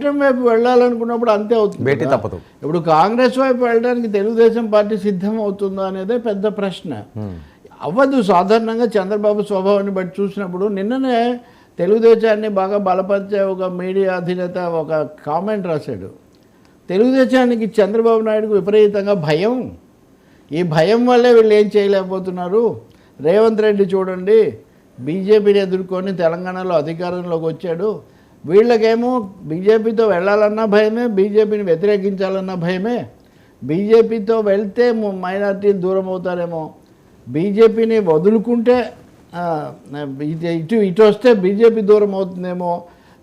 కూటమి వైపు వెళ్ళాలనుకున్నప్పుడు అంతే అవుతుంది భేటీ. తప్పదు. ఇప్పుడు కాంగ్రెస్ వైపు వెళ్ళడానికి తెలుగుదేశం పార్టీ సిద్ధం అవుతుందా అనేదే పెద్ద ప్రశ్న. అవ్వదు. సాధారణంగా చంద్రబాబు స్వభావాన్ని బట్టి చూసినప్పుడు నిన్ననే తెలుగుదేశాన్ని బాగా బలపరిచే ఒక మీడియా అధినేత ఒక కామెంట్ రాశాడు. తెలుగుదేశానికి చంద్రబాబు నాయుడుకు విపరీతంగా భయం. ఈ భయం వల్లే వీళ్ళు ఏం చేయలేకపోతున్నారు? రేవంత్ రెడ్డి చూడండి. బీజేపీని ఎదుర్కొని తెలంగాణలో అధికారంలోకి వచ్చాడు. వీళ్ళకేమో బీజేపీతో వెళ్ళాలన్నా భయమే బీజేపీని వ్యతిరేకించాలన్నా భయమే. బీజేపీతో వెళ్తే మైనార్టీలు దూరం అవుతారేమో. బీజేపీని వదులుకుంటే ఇటు ఇటు వస్తే బీజేపీ దూరం అవుతుందేమో.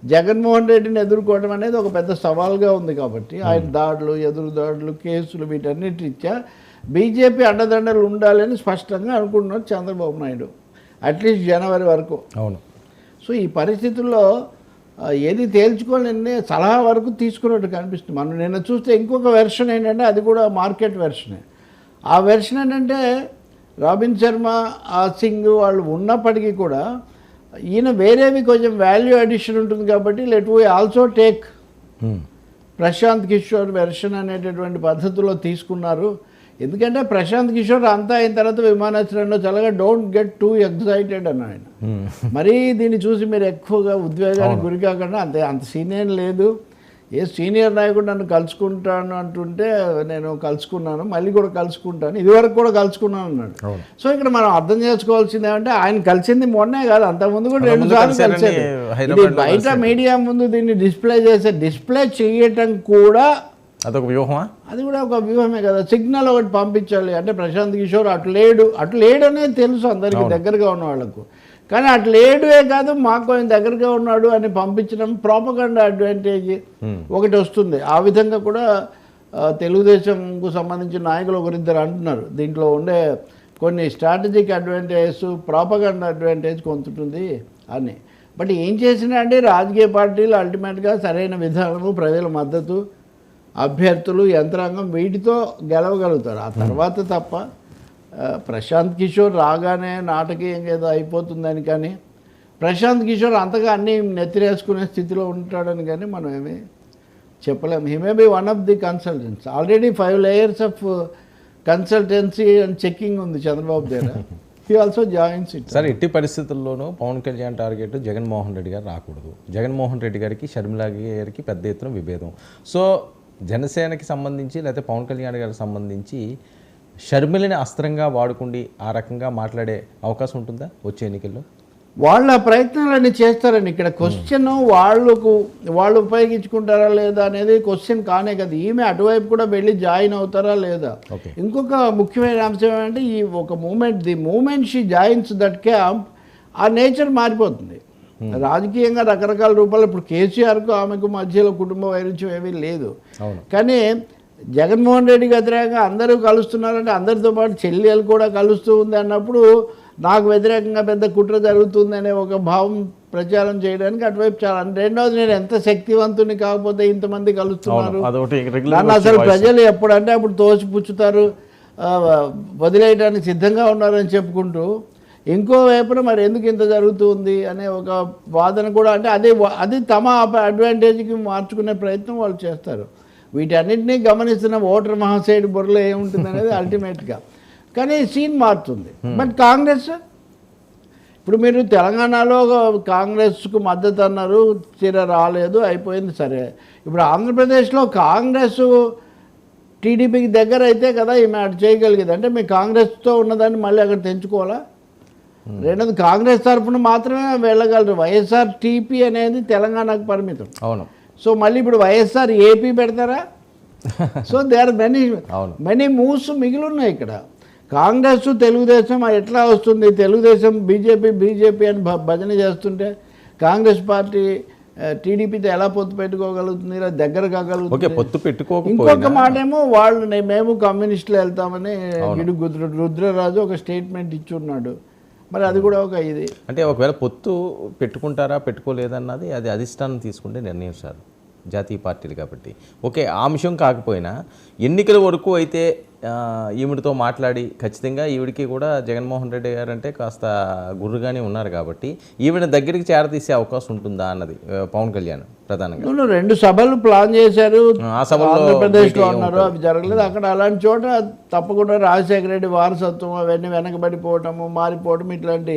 జగన్మోహన్ రెడ్డిని ఎదుర్కోవడం అనేది ఒక పెద్ద సవాల్గా ఉంది కాబట్టి ఆయన దాడులు ఎదురు దాడులు కేసులు వీటన్నిటి రీత్యా బీజేపీ అండదండలు ఉండాలని స్పష్టంగా అనుకుంటున్నారు చంద్రబాబు నాయుడు. అట్లీస్ట్ జనవరి వరకు. అవును. సో ఈ పరిస్థితుల్లో ఏది తేల్చుకోలేని సలహా వరకు తీసుకున్నట్టు కనిపిస్తుంది. మనం నిన్న చూస్తే ఇంకొక వెర్షన్ ఏంటంటే అది కూడా మార్కెట్ వెర్షనే ఆ వెర్షన్ ఏంటంటే రాబిన్ శర్మ ఆ సింగ్ వాళ్ళు ఉన్నప్పటికీ కూడా ఈయన వేరేవి కొంచెం వాల్యూ అడిషన్ ఉంటుంది కాబట్టి let we also take. Prashant Kishor version అనేటటువంటి పద్ధతిలో తీసుకున్నారు. ఎందుకంటే ప్రశాంత్ కిషోర్ అంతా అయిన తర్వాత విమానాశ్రయంలో చల్లగా డోంట్ గెట్ టూ ఎక్సైటెడ్ అన్న ఆయన. Hmm. మరీ దీన్ని చూసి మీరు ఎక్కువగా ఉద్వేగానికి గురి కాకుండా అంతే అంత సీనియర్ లేదు. ఏ సీనియర్ నాయకుడు నన్ను కలుసుకుంటాను అంటుంటే నేను కలుసుకున్నాను మళ్ళీ కూడా కలుసుకుంటాను ఇదివరకు కూడా కలుసుకున్నాను అన్నాడు. సో ఇక్కడ మనం అర్థం చేసుకోవాల్సింది ఏమంటే ఆయన కలిసింది మొన్నే కాదు అంతకుముందు కూడా రెండు సార్లు హైదరాబాద్లో బయట మీడియా ముందు దీన్ని డిస్ప్లే చేసే డిస్ప్లే చేయటం కూడా అదొక వ్యూహమా? అది కూడా ఒక వ్యూహమే కదా. సిగ్నల్ ఒకటి పంపించాలి అంటే ప్రశాంత్ కిషోర్ అటు లేడు. అటు లేడు అనేది తెలుసు అందరికీ దగ్గరగా ఉన్న వాళ్ళకు. కానీ అటు లేడువే కాదు మాకు కొంచెం దగ్గరగా ఉన్నాడు అని పంపించడం ప్రాపగండా అడ్వాంటేజ్ ఒకటి వస్తుంది. ఆ విధంగా కూడా తెలుగుదేశంకు సంబంధించిన నాయకులు ఒకరిద్దరు అంటున్నారు. దీంట్లో ఉండే కొన్ని స్ట్రాటజిక్ అడ్వాంటేజెస్ ప్రాపగండా అడ్వాంటేజ్ కొంత ఉంటుంది అని. బట్ ఏం చేసినా అంటే రాజకీయ పార్టీలు అల్టిమేట్గా సరైన విధానము ప్రజల మద్దతు అభ్యర్థులు యంత్రాంగం వీటితో గెలవగలుగుతారు. ఆ తర్వాత తప్ప ప్రశాంత్ కిషోర్ రాగానే నాటకీయం ఏదో అయిపోతుందని కానీ ప్రశాంత్ కిషోర్ అంతగా అన్నీ నెత్తిరేసుకునే స్థితిలో ఉంటాడని కానీ మనం ఏమి చెప్పలేము he may be one of the consultants already five layers of consultancy and checking ఉంది చంద్రబాబు దగ్గర. He also joins it sir ఎట్టి పరిస్థితుల్లోనూ పవన్ కళ్యాణ్ టార్గెట్ జగన్మోహన్ రెడ్డి గారు రాకూడదు. జగన్మోహన్ రెడ్డి గారికి షర్మిలా గారికి పెద్ద ఎత్తున విభేదం. సో జనసేనకి సంబంధించి లేకపోతే పవన్ కళ్యాణ్ గారికి సంబంధించి షర్మిలని అస్త్రంగా వాడుకుండి ఆ రకంగా మాట్లాడే అవకాశం ఉంటుందా వచ్చే ఎన్నికల్లో? వాళ్ళ ప్రయత్నాలన్నీ చేస్తారండి. ఇక్కడ క్వశ్చన్ వాళ్ళకు వాళ్ళు ఉపయోగించుకుంటారా లేదా అనేది క్వశ్చన్ కానే కదా. ఈమె అటువైపు కూడా వెళ్ళి జాయిన్ అవుతారా లేదా? ఓకే. ఇంకొక ముఖ్యమైన అంశం ఏంటంటే ఈ ఒక moment the moment she joins that camp ఆ నేచర్ మారిపోతుంది. రాజకీయంగా రకరకాల రూపాలు ఇప్పుడు కేసీఆర్కు ఆమెకు మధ్యలో కుటుంబ వైరుధ్యం ఏమీ లేదు. కానీ జగన్మోహన్ రెడ్డికి వ్యతిరేకంగా అందరూ కలుస్తున్నారంటే అందరితో పాటు చెల్లెలు కూడా కలుస్తూ ఉంది అన్నప్పుడు నాకు వ్యతిరేకంగా పెద్ద కుట్ర జరుగుతుంది అనే ఒక భావం ప్రచారం చేయడానికి అటువైపు చాలా రెండోది నేను ఎంత శక్తివంతుని కాకపోతే ఇంతమంది కలుస్తున్నారు. నన్ను అసలు ప్రజలు ఎప్పుడంటే అప్పుడు తోసిపుచ్చుతారు వదిలేయడానికి సిద్ధంగా ఉన్నారని చెప్పుకుంటూ ఇంకో వైపున మరి ఎందుకు ఇంత జరుగుతుంది అనే ఒక వాదన కూడా అంటే అది అది తమ అడ్వాంటేజ్కి మార్చుకునే ప్రయత్నం వాళ్ళు చేస్తారు. వీటన్నిటినీ గమనిస్తున్న ఓటర్ మహాశయుడి బుర్రలో ఏముంటుంది అనేది అల్టిమేట్గా కానీ సీన్ మారుతుంది. బట్ కాంగ్రెస్ ఇప్పుడు మీరు తెలంగాణలో కాంగ్రెస్కు మద్దతు అన్నారు తీర రాలేదు అయిపోయింది సరే. ఇప్పుడు ఆంధ్రప్రదేశ్లో కాంగ్రెస్ టీడీపీకి దగ్గర అయితే కదా ఈమె అటు చేయగలిగేది? అంటే మీ కాంగ్రెస్తో ఉన్నదాన్ని మళ్ళీ అక్కడ తెంచుకోవాలా? రెండోది కాంగ్రెస్ తరఫున మాత్రమే వెళ్ళగలరు. వైఎస్ఆర్ టీపీ అనేది తెలంగాణకు పరిమితం. అవును. సో మళ్ళీ ఇప్పుడు వైఎస్ఆర్ ఏపీ పెడతారా? So they are many. Many moves మిగిలి ఉన్నాయి ఇక్కడ. కాంగ్రెస్ తెలుగుదేశం ఎట్లా వస్తుంది? తెలుగుదేశం బీజేపీ బీజేపీ అని భజన చేస్తుంటే కాంగ్రెస్ పార్టీ టీడీపీతో ఎలా పొత్తు పెట్టుకోగలుగుతుంది? ఇలా దగ్గర కాగలుగుతుంది పొత్తు పెట్టుకోకపోయినా. ఇంకొక మాట ఏమో వాళ్ళు మేము కమ్యూనిస్టులు వెళ్తామని రుద్రరాజు ఒక స్టేట్మెంట్ ఇచ్చున్నాడు మరి అది కూడా ఒక ఇది. అంటే ఒకవేళ పొత్తు పెట్టుకుంటారా పెట్టుకోలేదన్నది అది అధిష్టానం తీసుకుంటే నిర్ణయం సార్ జాతీయ పార్టీలు కాబట్టి. ఓకే ఆ అంశం కాకపోయినా ఎన్నికల వరకు అయితే ఈవిడితో మాట్లాడి ఖచ్చితంగా ఈవిడికి కూడా జగన్మోహన్ రెడ్డి గారు అంటే కాస్త గుర్రుగానే ఉన్నారు కాబట్టి ఈవిడ దగ్గరికి చేరతీసే అవకాశం ఉంటుందా అన్నది పవన్ కళ్యాణ్ ప్రధానంగా? రెండు సభలు ప్లాన్ చేశారు. ఆ సభల్లో ఆంధ్రప్రదేశ్లో మీటింగ్ ఉన్నారు అవి జరగలేదు. అక్కడ అలాంటి చోట తప్పకుండా రాజశేఖర రెడ్డి వారసత్వం అవన్నీ వెనకబడిపోవటము మారిపోవటం ఇట్లాంటి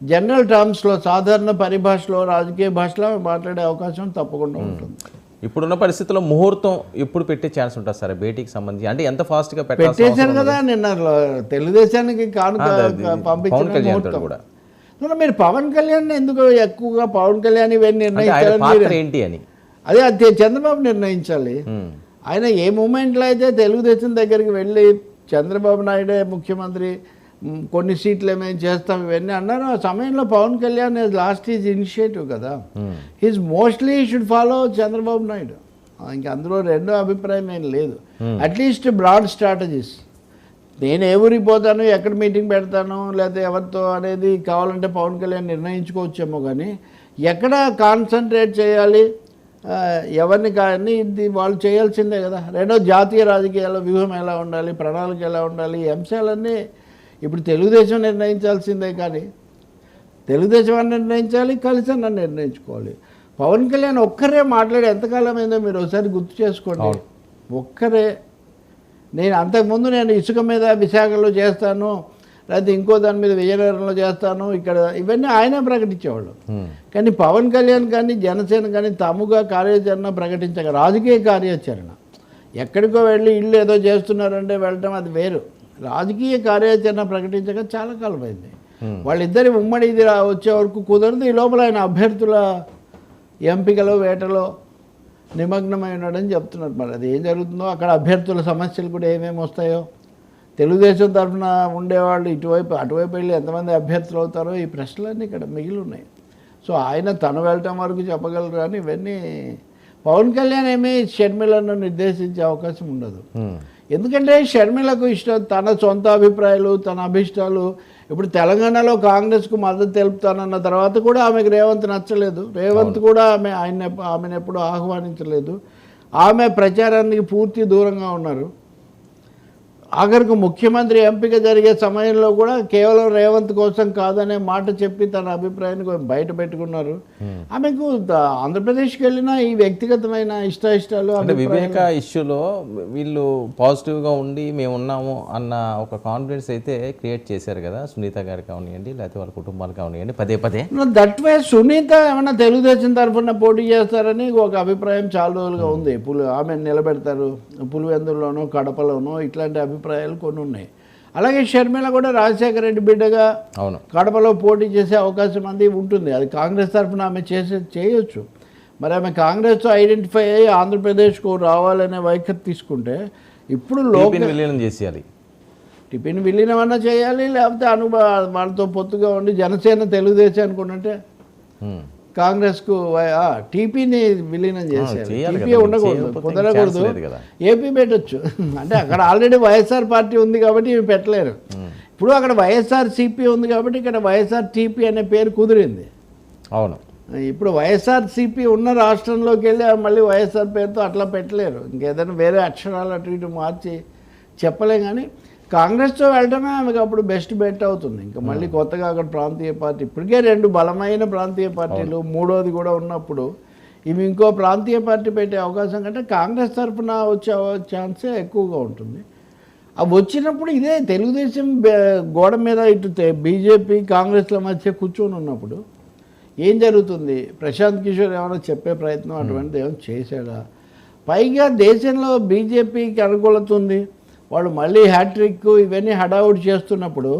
జనరల్ టర్మ్స్లో సాధారణ పరిభాషలో రాజకీయ భాషలో మాట్లాడే అవకాశం తప్పకుండా ఉంటుంది. ఇప్పుడున్న పరిస్థితుల్లో ముహూర్తం ఎప్పుడు పెట్టే ఛాన్స్ ఉంటుంది సార్? భేటీకి సంబంధించి. అంటే ఎంత ఫాస్ట్గా పెట్టాల్సిన పెట్టేశారు కదా నిన్న తెలుగుదేశానికి కానుక కూడా. మీరు పవన్ కళ్యాణ్ ఎందుకు ఎక్కువగా పవన్ కళ్యాణ్ ఇవన్నీ మీరు- ఏంటి అని? అదే అది చంద్రబాబు నిర్ణయించాలి. ఆయన ఏ మూమెంట్లో అయితే తెలుగుదేశం దగ్గరికి వెళ్ళి చంద్రబాబు నాయుడే ముఖ్యమంత్రి కొన్ని సీట్లు ఏమేమి చేస్తాం ఇవన్నీ అన్నారు. ఆ సమయంలో Pawan Kalyan last is initiative కదా. He's mostly should follow Chandrababu Naidu. ఇంక అందులో రెండో అభిప్రాయం ఏం లేదు. అట్లీస్ట్ బ్రాడ్ స్ట్రాటజీస్ నేను ఏ ఊరికి పోతాను ఎక్కడ మీటింగ్ పెడతాను లేకపోతే ఎవరితో అనేది కావాలంటే పవన్ కళ్యాణ్ నిర్ణయించుకోవచ్చేమో కానీ ఎక్కడ కాన్సన్ట్రేట్ చేయాలి ఎవరిని కానీ ఇది వాళ్ళు చేయాల్సిందే కదా. రెండో జాతీయ రాజకీయాల వ్యూహం ఎలా ఉండాలి ప్రణాళిక ఎలా ఉండాలి ఈ అంశాలన్నీ ఇప్పుడు తెలుగుదేశం నిర్ణయించాల్సిందే కానీ తెలుగుదేశం అని నిర్ణయించాలి కలిసి అన్న నిర్ణయించుకోవాలి. పవన్ కళ్యాణ్ ఒక్కరే మాట్లాడి ఎంతకాలం అయిందో మీరు ఒకసారి గుర్తు చేసుకోండి. ఒక్కరే. నేను అంతకుముందు నేను ఇసుక మీద విశాఖలో చేస్తాను లేకపోతే ఇంకో దాని మీద విజయనగరంలో చేస్తాను ఇక్కడ ఇవన్నీ ఆయనే ప్రకటించేవాళ్ళు. కానీ పవన్ కళ్యాణ్ కానీ జనసేన కానీ తముగా కార్యాచరణ ప్రకటించక రాజకీయ కార్యాచరణ. ఎక్కడికో వెళ్ళి ఇల్లు ఏదో చేస్తున్నారంటే వెళ్ళటం అది వేరు. రాజకీయ కార్యాచరణ ప్రకటించక చాలా కాలం అయింది వాళ్ళిద్దరి ఉమ్మడి ఇది వచ్చే వరకు కుదరదు. ఈ లోపల ఆయన అభ్యర్థుల ఎంపికలో వేటలో నిమగ్నమై ఉన్నాడని చెప్తున్నారు. మరి అది ఏం జరుగుతుందో అక్కడ అభ్యర్థుల సమస్యలు కూడా ఏమేమి వస్తాయో? తెలుగుదేశం తరఫున ఉండేవాళ్ళు ఇటువైపు అటువైపు వెళ్ళి ఎంతమంది అభ్యర్థులు అవుతారో ఈ ప్రశ్నలన్నీ ఇక్కడ మిగిలి ఉన్నాయి సో ఆయన తను వెళ్ళటం వరకు చెప్పగలరు కానీ ఇవన్నీ పవన్ కళ్యాణ్ ఏమీ షర్మిలను నిర్దేశించే అవకాశం ఉండదు. ఉమ్. ఎందుకంటే షర్మిలకు ఇష్టం తన సొంత అభిప్రాయాలు తన అభిష్టాలు. ఇప్పుడు తెలంగాణలో కాంగ్రెస్కు మద్దతు తెలుపుతానన్న తర్వాత కూడా ఆమెకు రేవంత్ నచ్చలేదు. రేవంత్ కూడా ఆమె ఆయన ఆమెను ఎప్పుడు ఆహ్వానించలేదు. ఆమె ప్రచారానికి పూర్తి దూరంగా ఉన్నారు. ఆఖరికి ముఖ్యమంత్రి ఎంపిక జరిగే సమయంలో కూడా కేవలం రేవంత్ కోసం కాదనే మాట చెప్పి తన అభిప్రాయాన్ని బయట పెట్టుకున్నారు. ఆమెకు ద- ఆంధ్రప్రదేశ్కి వెళ్ళిన ఈ వ్యక్తిగతమైన ఇష్ట ఇష్టాలు అంటే వివేక ఇష్యూలో వీళ్ళు పాజిటివ్గా ఉండి మేము ఉన్నాము అన్న ఒక కాన్ఫిడెన్స్ అయితే క్రియేట్ చేశారు కదా సునీత గారు కానివ్వండి లేకపోతే వాళ్ళ కుటుంబాలు కానివ్వండి పదే పదే. దట్ వే సునీత ఏమన్నా తెలుగుదేశం తరఫున పోటీ చేస్తారని ఒక అభిప్రాయం చాలా రోజులుగా ఉంది. పులి ఆమె నిలబెడతారు పులివెందుల్లోనో కడపలోనో ఇట్లాంటి అభిప్రాయాలు కొన్ని ఉన్నాయి. అలాగే షర్మిల కూడా రాజశేఖర రెడ్డి బిడ్డగా అవును. కడపలో పోటీ చేసే అవకాశం అంది ఉంటుంది. అది కాంగ్రెస్ తరఫున ఆమె చేసే చేయొచ్చు. మరి ఆమె కాంగ్రెస్తో ఐడెంటిఫై అయ్యి ఆంధ్రప్రదేశ్కు రావాలనే వైఖరి తీసుకుంటే ఇప్పుడు టీపీని విలీనం చేసేయాలి. టిఫిన్ విలీనమన్నా చేయాలి లేకపోతే అను వాళ్ళతో పొత్తుగా ఉండి జనసేన తెలుగుదేశానికి ఉన్నట్టే ఉమ్. కాంగ్రెస్కు టీపీని విలీనం చేయాలి టీపీ ఉండకూడదు కుదరకూడదు. ఏపీ పెట్టొచ్చు. అంటే అక్కడ ఆల్రెడీ వైఎస్ఆర్ పార్టీ ఉంది కాబట్టి ఇవి పెట్టలేరు. ఇప్పుడు అక్కడ వైఎస్ఆర్ సిపి ఉంది కాబట్టి ఇక్కడ వైఎస్ఆర్ టీపీ అనే పేరు కుదిరింది. అవును. ఇప్పుడు వైఎస్ఆర్ సిపి ఉన్న రాష్ట్రంలోకి వెళ్ళి మళ్ళీ వైఎస్ఆర్ పేరుతో అట్లా పెట్టలేరు. ఇంకేదైనా వేరే అక్షరాలు అటు ఇటు మార్చి చెప్పలేం కానీ కాంగ్రెస్తో వెళ్ళడమే ఆమెకు అప్పుడు బెస్ట్ బెట్ అవుతుంది. ఇంకా మళ్ళీ కొత్తగా అక్కడ ప్రాంతీయ పార్టీ ఇప్పటికే రెండు బలమైన ప్రాంతీయ పార్టీలు మూడోది కూడా ఉన్నప్పుడు ఇవి ఇంకో ప్రాంతీయ పార్టీ పెట్టే అవకాశం కంటే కాంగ్రెస్ తరఫున వచ్చే ఛాన్సే ఎక్కువగా ఉంటుంది. అవి వచ్చినప్పుడు ఇదే తెలుగుదేశం గోడ మీద ఇటు బీజేపీ కాంగ్రెస్ల మధ్య కూర్చొని ఉన్నప్పుడు ఏం జరుగుతుంది? ప్రశాంత్ కిషోర్ ఏమైనా చెప్పే ప్రయత్నం అటువంటిది ఏమైనా చేశాడా? పైగా దేశంలో బీజేపీకి అనుకూలత ఉంది. వాళ్ళు మళ్ళీ హ్యాట్రిక్ ఇవన్నీ హడావుడి చేస్తున్నప్పుడు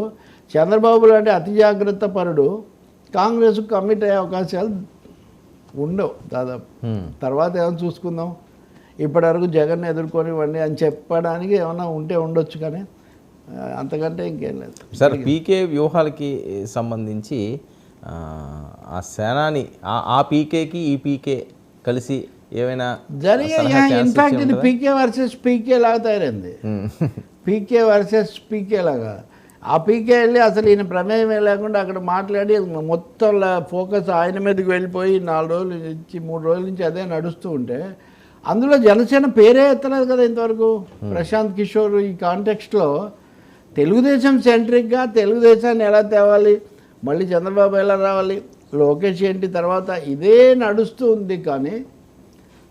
చంద్రబాబు లాంటి అతి జాగ్రత్త పరుడు కాంగ్రెస్కు కమిట్ అయ్యే అవకాశాలు ఉండవు దాదాపు. తర్వాత ఏమైనా చూసుకుందాం. ఇప్పటివరకు జగన్ ఎదుర్కొనివ్వండి అని చెప్పడానికి ఏమైనా ఉంటే ఉండొచ్చు కానీ అంతకంటే ఇంకేం లేదు. సార్ పీకే వ్యూహాలకి సంబంధించి ఆ, సేనాని ఆ పీకేకి ఈ పీకే కలిసి ఏమైనా జరిగే ఇన్ఫాక్ట్ ఇది? పీకే వర్సెస్ పీకే లాగా తయారైంది. పీకే వర్సెస్ పీకే లాగా ఆ పీకే వెళ్ళి అసలు ఈయన ప్రమేయమే లేకుండా అక్కడ మాట్లాడి మొత్తం ఫోకస్ ఆయన మీదకి వెళ్ళిపోయి నాలుగు రోజులు నుంచి మూడు రోజుల నుంచి అదే నడుస్తూ ఉంటే అందులో జనసేన పేరే ఎత్తలేదు కదా ఇంతవరకు ప్రశాంత్ కిషోర్ ఈ కాంటెక్స్ట్లో తెలుగుదేశం సెంట్రిక్గా తెలుగుదేశాన్ని ఎలా తేవాలి మళ్ళీ చంద్రబాబు ఎలా రావాలి లోకేష్ ఏంటి తర్వాత ఇదే నడుస్తూ ఉంది కానీ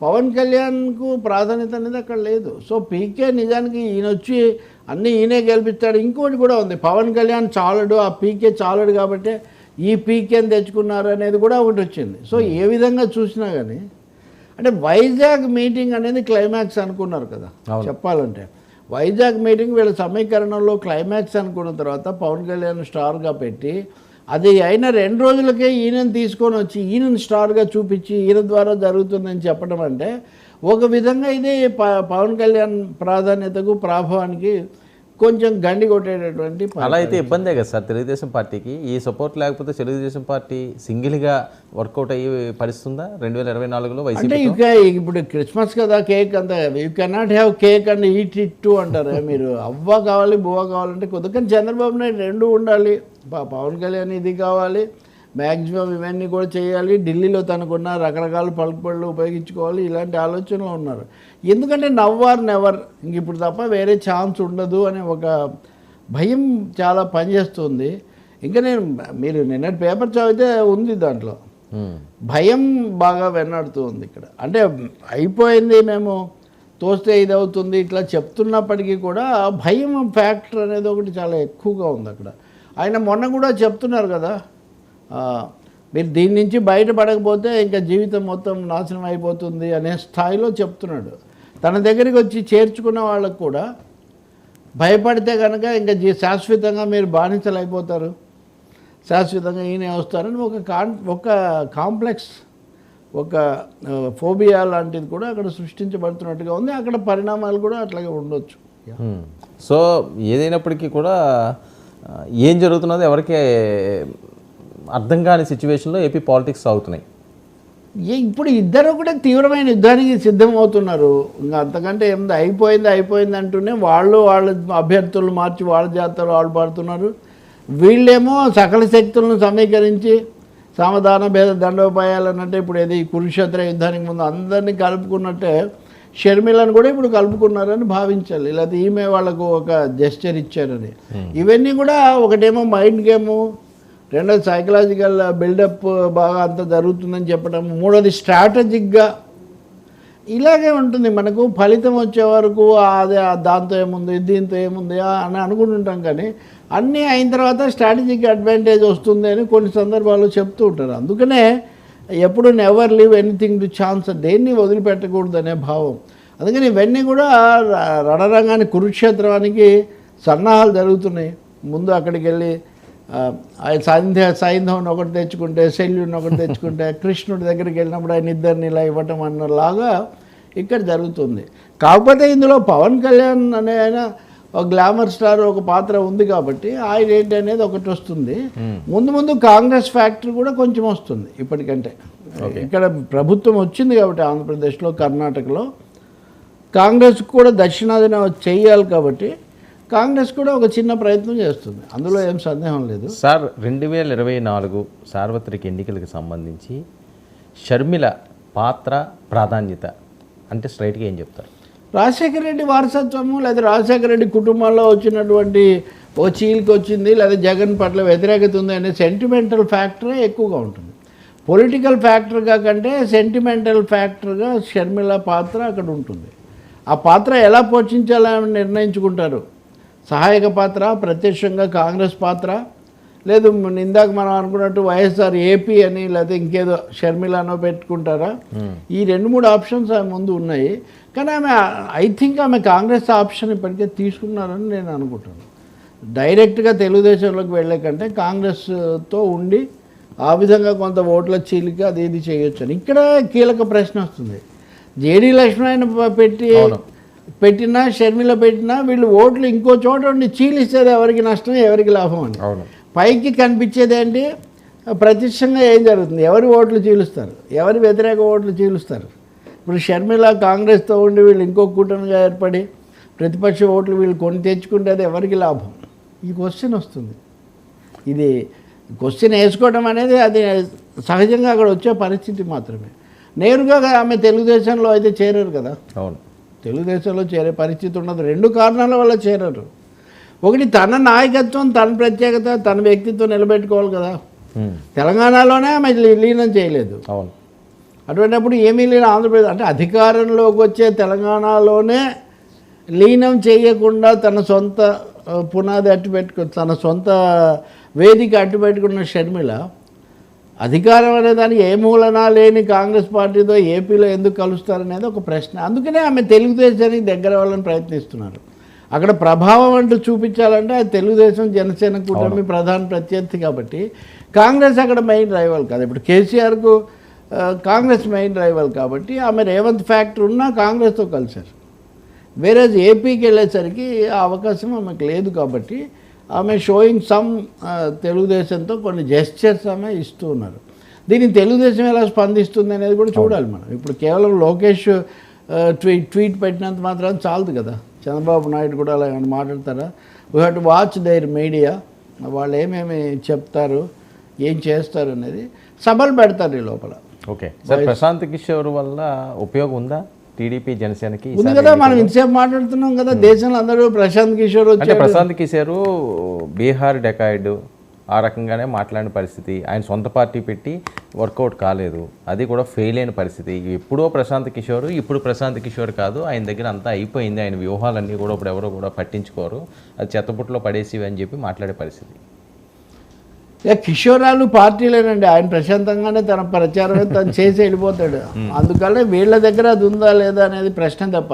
పవన్ కళ్యాణ్కు ప్రాధాన్యత అనేది అక్కడ లేదు. సో పీకే నిజానికి ఈయన వచ్చి అన్నీ ఈయనే గెలిపిస్తాడు ఇంకోటి కూడా ఉంది. పవన్ కళ్యాణ్ చాలడు ఆ పీకే చాలడు కాబట్టి ఈ పీకేని తెచ్చుకున్నారు అనేది కూడా ఒకటి వచ్చింది. సో ఏ విధంగా చూసినా కానీ అంటే వైజాగ్ మీటింగ్ అనేది క్లైమాక్స్ అనుకున్నారు కదా. చెప్పాలంటే వైజాగ్ మీటింగ్ వీళ్ళ సమీకరణంలో క్లైమాక్స్ అనుకున్న తర్వాత పవన్ కళ్యాణ్ స్టార్గా పెట్టి అది అయిన రెండు రోజులకే ఈయనని తీసుకొని వచ్చి ఈయనని స్టార్గా చూపించి ఈయన ద్వారా జరుగుతుందని చెప్పడం అంటే ఒక విధంగా ఇది ప- పవన్ కళ్యాణ్ ప్రాధాన్యతకు ప్రాభవానికి కొంచెం గండి కొట్టేటటువంటి. అలా అయితే ఇబ్బందే కదా సార్? తెలుగుదేశం పార్టీకి ఈ సపోర్ట్ లేకపోతే తెలుగుదేశం పార్టీ సింగిల్గా వర్కౌట్ అయ్యి పరిస్తుందా రెండు వేల ఇరవై నాలుగులో అంటే వైసీపీ ఇక ఇప్పుడు క్రిస్మస్ కదా కేక్ అంత. You cannot have cake and eat it too అంటారు. మీరు అవ్వ కావాలి బువ్వ కావాలంటే కొద్దిగా చంద్రబాబు నాయుడు రెండు ఉండాలి. పవన్ కళ్యాణ్ ఇది కావాలి. మ్యాక్సిమం ఇవన్నీ కూడా చేయాలి. ఢిల్లీలో తనకున్న రకరకాల పలుకుబడులు ఉపయోగించుకోవాలి. ఇలాంటి ఆలోచనలు ఉన్నారు. ఎందుకంటే నవ్వార్ నెవర్. ఇంక ఇప్పుడు తప్ప వేరే ఛాన్స్ ఉండదు అనే ఒక భయం చాలా పనిచేస్తుంది. ఇంకా నేను మీరు నిన్నటి పేపర్ చదివితే ఉంది దాంట్లో. భయం బాగా వెన్నాడుతూ ఉంది ఇక్కడ. అంటే అయిపోయింది మేము తోస్తే ఇది అవుతుంది ఇట్లా చెప్తున్నప్పటికీ కూడా భయం ఫ్యాక్టర్ అనేది ఒకటి చాలా ఎక్కువగా ఉంది అక్కడ. ఆయన మొన్న కూడా చెప్తున్నారు కదా మీరు దీని నుంచి బయటపడకపోతే ఇంకా జీవితం మొత్తం నాశనం అయిపోతుంది అనే స్థాయిలో చెప్తున్నాడు. తన దగ్గరికి వచ్చి చేర్చుకున్న వాళ్ళకు కూడా భయపడితే కనుక ఇంకా జీ శాశ్వతంగా మీరు బానిసలు అయిపోతారు శాశ్వతంగా ఈయనే వస్తారని ఒక కాన్ ఒక కాంప్లెక్స్ ఒక ఫోబియా లాంటిది కూడా అక్కడ సృష్టించబడుతున్నట్టుగా ఉంది. అక్కడ పరిణామాలు కూడా అట్లాగే ఉండొచ్చు. సో ఏదైనప్పటికీ కూడా ఏం జరుగుతున్నది ఎవరికి అర్థం కాని సిచ్యువేషన్లో ఏపీ పాలిటిక్స్ సాగుతున్నాయి. ఏ ఇప్పుడు ఇద్దరు కూడా తీవ్రమైన యుద్ధానికి సిద్ధం అవుతున్నారు ఇంకా అంతకంటే ఏముంది? అయిపోయింది అయిపోయింది అంటూనే వాళ్ళు వాళ్ళ అభ్యర్థులు మార్చి వాళ్ళ జాతరలు వాళ్ళు పడుతున్నారు వీళ్ళేమో సకల శక్తులను సమీకరించి సమాధాన భేద దండోపాయాలు అన్నట్టే ఇప్పుడు ఏది? కురుక్షేత్ర యుద్ధానికి ముందు అందరినీ కలుపుకున్నట్టే షర్మిలను కూడా ఇప్పుడు కలుపుకున్నారని భావించాలి. లేకపోతే ఈమె వాళ్ళకు ఒక జెస్చర్ ఇచ్చారని. ఇవన్నీ కూడా ఒకటేమో మైండ్ గేము రెండోది సైకలాజికల్ బిల్డప్ బాగా అంత జరుగుతుందని చెప్పడం. మూడోది స్ట్రాటజిక్గా ఇలాగే ఉంటుంది. మనకు ఫలితం వచ్చే వరకు అదే దాంతో ఏముంది దీంతో ఏముంది అని అనుకుంటుంటాం కానీ అన్నీ అయిన తర్వాత స్ట్రాటజిక్ అడ్వాంటేజ్ వస్తుంది అని కొన్ని సందర్భాల్లో చెప్తూ ఉంటారు. అందుకనే ఎప్పుడు never leave anything to chance దేన్ని వదిలిపెట్టకూడదు అనే భావం. అందుకని ఇవన్నీ కూడా రణరంగాన్ని కురుక్షేత్రానికి సన్నాహాలు జరుగుతున్నాయి. ముందు అక్కడికి వెళ్ళి ఆ, ఆయన సైంధ సైంధవుని ఒకటి తెచ్చుకుంటే శల్యుని ఒకటి తెచ్చుకుంటే కృష్ణుడి దగ్గరికి వెళ్ళినప్పుడు ఆయన ఇద్దరిని ఇలా ఇవ్వటం అన్నలాగా ఇక్కడ జరుగుతుంది. కాకపోతే ఇందులో పవన్ కళ్యాణ్ అనే ఆయన ఒక గ్లామర్ స్టార్ ఒక పాత్ర ఉంది కాబట్టి ఆయన ఏంటి అనేది ఒకటి వస్తుంది. ముందు ముందు కాంగ్రెస్ ఫ్యాక్టరీ కూడా కొంచెం వస్తుంది ఇప్పటికంటే. ఇక్కడ ప్రభుత్వం వచ్చింది కాబట్టి ఆంధ్రప్రదేశ్లో కర్ణాటకలో కాంగ్రెస్ కూడా దక్షిణాదిన చేయాలి కాబట్టి కాంగ్రెస్ కూడా ఒక చిన్న ప్రయత్నం చేస్తుంది. అందులో ఏం సందేహం లేదు. సార్ రెండు వేల ఇరవై నాలుగు సార్వత్రిక ఎన్నికలకు సంబంధించి షర్మిల పాత్ర ప్రాధాన్యత అంటే స్ట్రైట్గా ఏం చెప్తారు? రాజశేఖర రెడ్డి వారసత్వము లేదా రాజశేఖర రెడ్డి కుటుంబంలో వచ్చినటువంటి ఓ చీలికి వచ్చింది లేదా జగన్ పట్ల వ్యతిరేకత ఉంది అనే సెంటిమెంటల్ ఫ్యాక్టరే ఎక్కువగా ఉంటుంది. పొలిటికల్ ఫ్యాక్టర్గా కంటే సెంటిమెంటల్ ఫ్యాక్టర్గా షర్మిల పాత్ర అక్కడ ఉంటుంది. ఆ పాత్ర ఎలా పోషించాలని నిర్ణయించుకుంటారు? సహాయక పాత్ర ప్రత్యక్షంగా కాంగ్రెస్ పాత్ర లేదు ఇందాక మనం అనుకున్నట్టు వైఎస్ఆర్ ఏపీ అని లేకపోతే ఇంకేదో షర్మిలానో పెట్టుకుంటారా? ఈ రెండు మూడు ఆప్షన్స్ ఆమె ముందు ఉన్నాయి. కానీ ఆమె ఐ థింక్ ఆమె కాంగ్రెస్ ఆప్షన్ ఇప్పటికే తీసుకున్నారని నేను అనుకుంటాను డైరెక్ట్గా తెలుగుదేశంలోకి వెళ్ళే కంటే కాంగ్రెస్తో ఉండి ఆ విధంగా కొంత ఓట్ల చీలిక అది ఇది చేయొచ్చు అని ఇక్కడ కీలక ప్రశ్న వస్తుంది. జేడీ లక్ష్మణ్ పెట్టి పెట్టినా షర్మిల పెట్టినా వీళ్ళు ఓట్లు ఇంకో చోట ఉండి చీలిస్తే ఎవరికి నష్టం ఎవరికి లాభం అని. పైకి కనిపించేది ఏంటి? ప్రత్యక్షంగా ఏం జరుగుతుంది? ఎవరి ఓట్లు చీలుస్తారు? ఎవరి వ్యతిరేక ఓట్లు చీలుస్తారు? ఇప్పుడు షర్మిల కాంగ్రెస్తో ఉండి వీళ్ళు ఇంకో కూటమిగా ఏర్పడి ప్రతిపక్ష ఓట్లు వీళ్ళు కొని తెచ్చుకుంటే అది ఎవరికి లాభం? ఈ క్వశ్చన్ వస్తుంది. ఇది క్వశ్చన్ వేసుకోవడం అనేది అది సహజంగా అక్కడ వచ్చే పరిస్థితి మాత్రమే. నేరుగా ఆమె తెలుగుదేశంలో అయితే చేరారు కదా? అవును. తెలుగుదేశంలో చేరే పరిస్థితి ఉన్నది రెండు కారణాల వల్ల చేరారు. ఒకటి తన నాయకత్వం తన ప్రత్యేకత తన వ్యక్తిత్వం నిలబెట్టుకోవాలి కదా. తెలంగాణలోనే ఆమె లీనం చేయలేదు. అవును. అటువంటిప్పుడు ఏమీ లేని ఆంధ్రప్రదేశ్ అంటే అధికారంలోకి వచ్చే తెలంగాణలోనే లీనం చేయకుండా తన సొంత పునాది అట్టు పెట్టుకు తన సొంత వేదిక అట్టు పెట్టుకున్న షర్మిల అధికారం అనే దానికి ఏ మూలన లేని కాంగ్రెస్ పార్టీతో ఏపీలో ఎందుకు కలుస్తారనేది ఒక ప్రశ్న. అందుకనే ఆమె తెలుగుదేశానికి దగ్గర వాళ్ళని ప్రయత్నిస్తున్నారు. అక్కడ ప్రభావం అంటూ చూపించాలంటే అది తెలుగుదేశం జనసేన కూటమి ప్రధాన ప్రత్యర్థి కాబట్టి కాంగ్రెస్ అక్కడ మెయిన్ రైవల్ కాదు. ఇప్పుడు కేసీఆర్కు కాంగ్రెస్ మెయిన్ రైవల్ కాబట్టి ఆమె రేవంత్ ఫ్యాక్టర్ ఉన్నా కాంగ్రెస్తో కలిశారు. వేరే ఏపీకి వెళ్ళేసరికి ఆ అవకాశం ఆమెకు లేదు కాబట్టి ఆమె షోయింగ్ సమ్ తెలుగుదేశంతో కొన్ని జెస్చర్స్ ఆమె ఇస్తూ ఉన్నారు. దీనికి తెలుగుదేశం ఎలా స్పందిస్తుంది అనేది కూడా చూడాలి మనం. ఇప్పుడు కేవలం లోకేష్ ట్వీట్ ట్వీట్ పెట్టినంత మాత్రం చాలదు కదా. చంద్రబాబు నాయుడు కూడా అలా ఏమైనా మాట్లాడతారా? We have to watch their media వాళ్ళు ఏమేమి చెప్తారు? ఏం చేస్తారు అనేది సభలు పెడతారు ఈ లోపల. ఓకే. సార్ ప్రశాంత్ కిషోర్ వల్ల ఉపయోగం ఉందా? టీడీపీ జనసేనకి ఉంది కదా మనం ఇంతసేపు మాట్లాడుతున్నాం కదా దేశంలో అందరూ ప్రశాంత్ కిషోర్ అంటే ప్రశాంత్ కిషోర్ బీహార్ డెకాయిడ్ ఆ రకంగానే మాట్లాడిన పరిస్థితి. ఆయన సొంత పార్టీ పెట్టి వర్కౌట్ కాలేదు. అది కూడా ఫెయిల్ అయిన పరిస్థితి. ఎప్పుడో ప్రశాంత్ కిషోర్ ఇప్పుడు ప్రశాంత్ కిషోర్ కాదు. ఆయన దగ్గర అంతా అయిపోయింది. ఆయన వ్యూహాలన్నీ కూడా ఇప్పుడు ఎవరో కూడా పట్టించుకోరు. అది చెత్తపుట్లో పడేసివి అని చెప్పి మాట్లాడే పరిస్థితి. కిషోరాలు పార్టీలేనండి. ఆయన ప్రశాంతంగానే తన ప్రచారమే తను చేసి వెళ్ళిపోతాడు. అందుకనే వీళ్ళ దగ్గర అది ఉందా లేదా అనేది ప్రశ్న తప్ప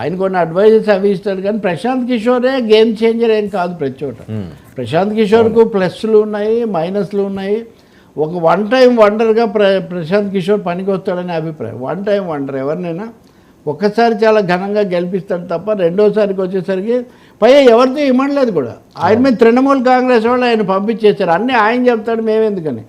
ఆయన కొన్ని అడ్వైజెస్ అవి ఇస్తాడు కానీ ప్రశాంత్ కిషోరే గేమ్ చేంజర్ ఏం కాదు ప్రతి చోట ప్రశాంత్ కిషోర్కు ప్లస్లు ఉన్నాయి మైనస్లు ఉన్నాయి. ఒక వన్ టైం వండర్గా ప్ర ప్రశాంత్ కిషోర్ పనికి వస్తాడనే అభిప్రాయం. వన్ టైం వండర్ ఎవరినైనా ఒక్కసారి చాలా ఘనంగా గెలిపిస్తాడు తప్ప రెండోసారికి వచ్చేసరికి పై ఎవరితో ఇమ్మడలేదు కూడా. ఆయన మీద తృణమూల్ కాంగ్రెస్ వాళ్ళు ఆయన పంపించేశారు. అన్నీ ఆయన చెప్తాడు మేమెందుకని.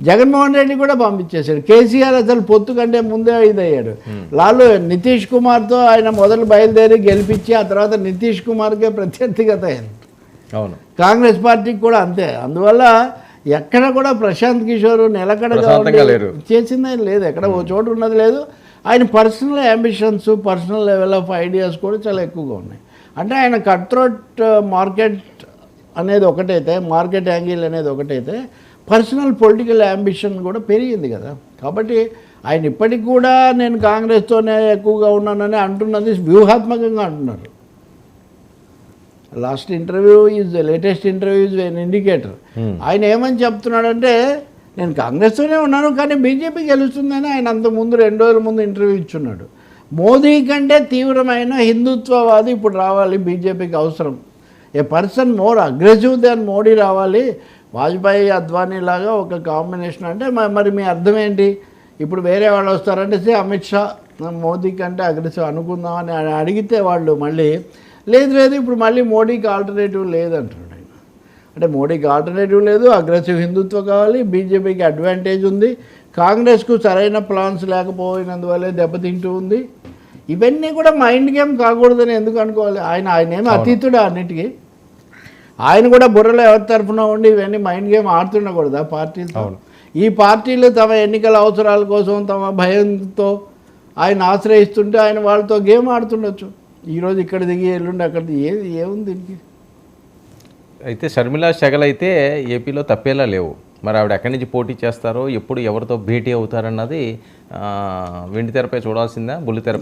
జగన్మోహన్ రెడ్డి కూడా పంపించేశాడు. కేసీఆర్ అసలు పొత్తు కంటే ముందే ఇదయ్యాడు. లాలు నితీష్ కుమార్తో ఆయన మొదలు బయలుదేరి గెలిపించి ఆ తర్వాత నితీష్ కుమార్కే ప్రత్యర్థిగత అయింది. అవును. కాంగ్రెస్ పార్టీకి కూడా అంతే. అందువల్ల ఎక్కడ కూడా ప్రశాంత్ కిషోర్ నిలకడగా లేరు. చేసిందే లేదు. ఎక్కడ ఓ చోటు ఉన్నది లేదు. ఆయన personal ambitions personal level of ideas కూడా చాలా ఎక్కువగా ఉన్నాయి. అంటే ఆయన కట్ త్రోట్ మార్కెట్ అనేది ఒకటైతే మార్కెట్ యాంగిల్ అనేది ఒకటైతే పర్సనల్ పొలిటికల్ అంబిషన్ కూడా పెరిగింది కదా. కాబట్టి ఆయన ఇప్పటికి కూడా నేను కాంగ్రెస్తోనే ఎక్కువగా ఉన్నానని అంటున్నది వ్యూహాత్మకంగా అంటున్నారు. Last interview is latest interview is an indicator ఆయన ఏమని చెప్తున్నాడంటే నేను కాంగ్రెస్తోనే ఉన్నాను కానీ బీజేపీ గెలుస్తుందని ఆయన అంత ముందు రెండు రోజుల ముందు ఇంటర్వ్యూ ఇచ్చున్నాడు. మోదీ కంటే తీవ్రమైన హిందుత్వవాది ఇప్పుడు రావాలి బీజేపీకి అవసరం. A person more aggressive than Modi రావాలి. వాజ్పేయి అద్వానీ లాగా ఒక కాంబినేషన్ అంటే మరి మీ అర్థం ఏంటి? ఇప్పుడు వేరే వాళ్ళు వస్తారంటే సే అమిత్ షా మోదీ కంటే అగ్రెసివ్ అనుకుందాం అని అడిగితే వాళ్ళు మళ్ళీ లేదు లేదు ఇప్పుడు మళ్ళీ మోడీకి ఆల్టర్నేటివ్ లేదంటారు. అంటే మోడీకి ఆల్టర్నేటివ్ లేదు అగ్రెసివ్ హిందుత్వ కావాలి బీజేపీకి అడ్వాంటేజ్ ఉంది కాంగ్రెస్కు సరైన ప్లాన్స్ లేకపోయినందువల్లే దెబ్బతింటూ ఉంది. ఇవన్నీ కూడా మైండ్ గేమ్ కాకూడదని ఎందుకు అనుకోవాలి? ఆయన ఆయన ఏమి అతీతుడు అన్నిటికీ? ఆయన కూడా బుర్రలో ఎవరి తరఫున ఉండి ఇవన్నీ మైండ్ గేమ్ ఆడుతుండకూడదా పార్టీలతో? ఈ పార్టీలు తమ ఎన్నికల అవసరాల కోసం తమ భయంతో ఆయన ఆశ్రయిస్తుంటే ఆయన వాళ్ళతో గేమ్ ఆడుతుండొచ్చు. ఈరోజు ఇక్కడ దిగి ఎల్లుండి అక్కడ. ఏది ఏముంది దీనికి? అయితే షర్మిలా షగల్ అయితే ఏపీలో తప్పేలా లేవు. మరి ఆవిడ ఎక్కడి నుంచి పోటీ చేస్తారో ఎప్పుడు ఎవరితో భేటీ అవుతారన్నది ఆ, వెండి తెరపై చూడాల్సిందా బుల్లి తెరపై